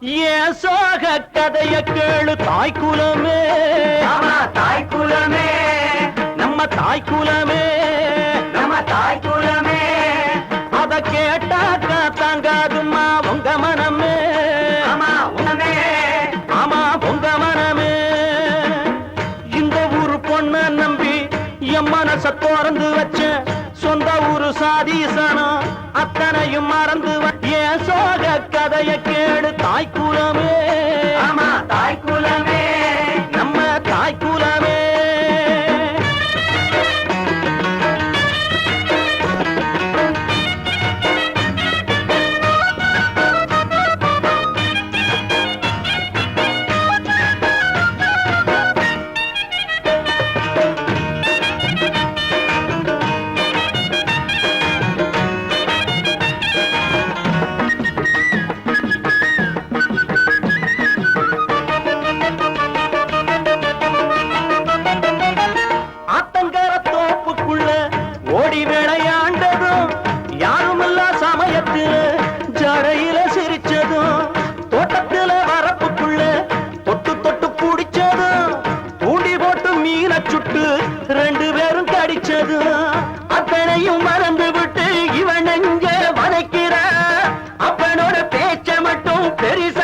ஏன் சோக கதைய கேளு தாய் குலமே? தாய் குலமே. நம்ம தாய் குலமே. நம்ம தாய் குலமே. அத கேட்டாக்கா தாங்காதும்மா உங்க மனமே. ஆமா உங்க மனமே. இந்த ஊரு பொண்ண நம்பி என் மனச திறந்து வச்ச சொந்த ஊரு சாதீசனம் அத்தனையும் மறந்து வ- ஏன் சோக கதைய கேடு தாய்க்குலமே. ஆமா தாய்க்குலமே. மட்டும்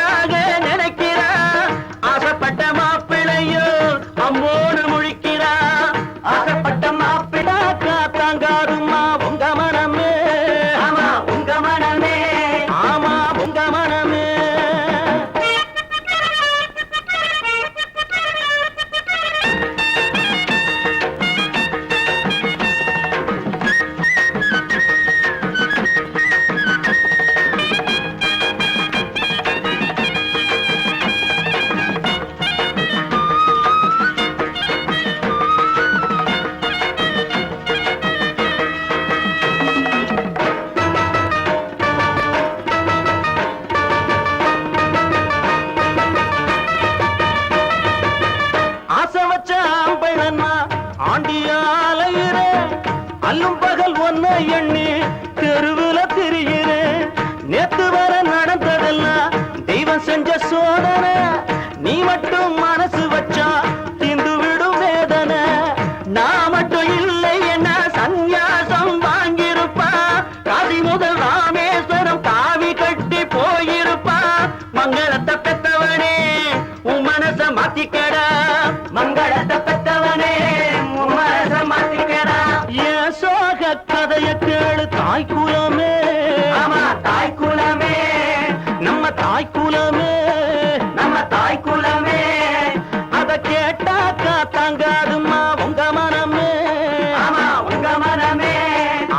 அல்லும் பகல் ஒன்ன எண்ணி தெருவுல திரியிறேன். நேத்து வர நடந்ததெல்லாம் தெய்வம் செஞ்ச சோதனை. தாங்காதும்மா உங்க மனமே. ஆமா உங்க மனமே.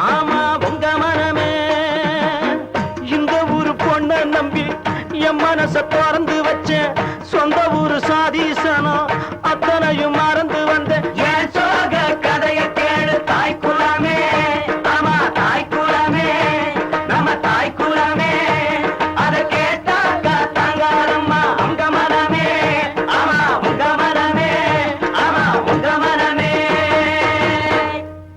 ஆமா உங்க மனமே. இந்த ஊரு பொண்ண நம்பி என் மனச திறந்து